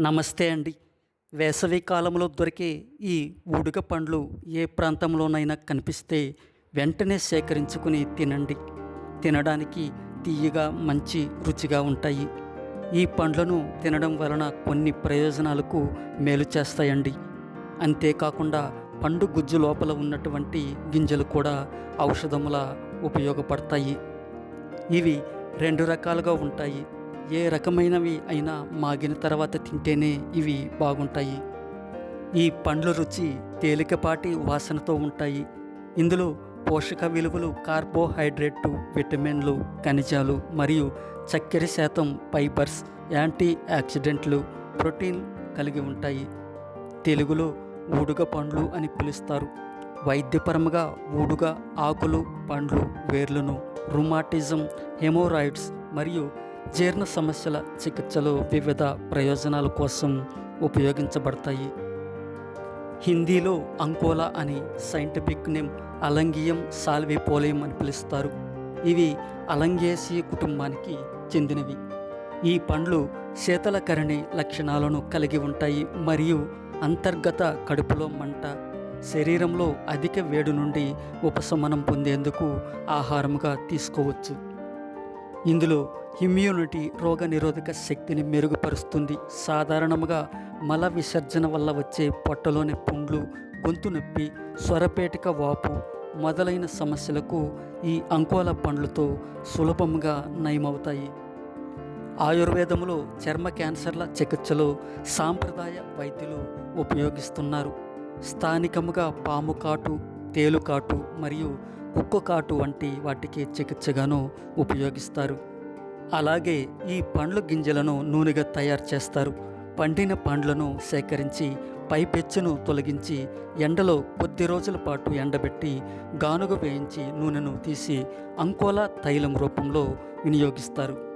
నమస్తే అండి. వేసవి కాలంలో దొరికే ఈ ఉడుక పండ్లు ఏ ప్రాంతంలోనైనా కనిపిస్తే వెంటనే సేకరించుకుని తినండి. తినడానికి తీయగా మంచి రుచిగా ఉంటాయి. ఈ పండ్లను తినడం వలన కొన్ని ప్రయోజనాలకు మేలు చేస్తాయండి. అంతేకాకుండా పండు గుజ్జు లోపల ఉన్నటువంటి గింజలు కూడా ఔషధములా ఉపయోగపడతాయి. ఇవి రెండు రకాలుగా ఉంటాయి. ఏ రకమైనవి అయినా మాగిన తర్వాత తింటేనే ఇవి బాగుంటాయి. ఈ పండ్ల రుచి తేలికపాటి వాసనతో ఉంటాయి. ఇందులో పోషక విలువలు కార్బోహైడ్రేట్లు విటమిన్లు ఖనిజాలు మరియు చక్కెర శాతం ఫైబర్స్ యాంటీ ఆక్సిడెంట్లు ప్రోటీన్ కలిగి ఉంటాయి. తెలుగులో ఊడుగ పండ్లు అని పిలుస్తారు. వైద్యపరంగా ఊడుగ ఆకులు పండ్లు వేర్లను రుమాటిజం హెమోరాయిడ్స్ మరియు జీర్ణ సమస్యల చికిత్సలో వివిధ ప్రయోజనాల కోసం ఉపయోగించబడతాయి. హిందీలో అంకోలా అని సైంటిఫిక్ నేమ్ అలంగియం సాల్విపోలియం అని పిలుస్తారు. ఇవి అలంగేసి కుటుంబానికి చెందినవి. ఈ పండ్లు శీతలకరణి లక్షణాలను కలిగి ఉంటాయి మరియు అంతర్గత కడుపులో మంట శరీరంలో అధిక వేడి నుండి ఉపశమనం పొందేందుకు ఆహారముగా తీసుకోవచ్చు. ఇందులో ఇమ్యూనిటీ రోగ నిరోధక శక్తిని మెరుగుపరుస్తుంది. సాధారణంగా మల విసర్జన వల్ల వచ్చే పొట్టలోని పుండ్లు గొంతు నొప్పి స్వరపేటిక వాపు మొదలైన సమస్యలకు ఈ అంకోల పండ్లతో సులభంగా నయమవుతాయి. ఆయుర్వేదంలో చర్మ క్యాన్సర్ల చికిత్సలో సాంప్రదాయ వైద్యులు ఉపయోగిస్తున్నారు. స్థానికముగా పాము కాటు తేలుకాటు మరియు కుక్క కాటు వంటి వాటికి చికిత్సగాను ఉపయోగిస్తారు. అలాగే ఈ పండ్ల గింజలను నూనెగా తయారు చేస్తారు. పండిన పండ్లను సేకరించి పైపెచ్చును తొలగించి ఎండలో కొద్ది రోజుల పాటు ఎండబెట్టి గానుగ వేయించి నూనెను తీసి అంకోలా తైలం రూపంలో వినియోగిస్తారు.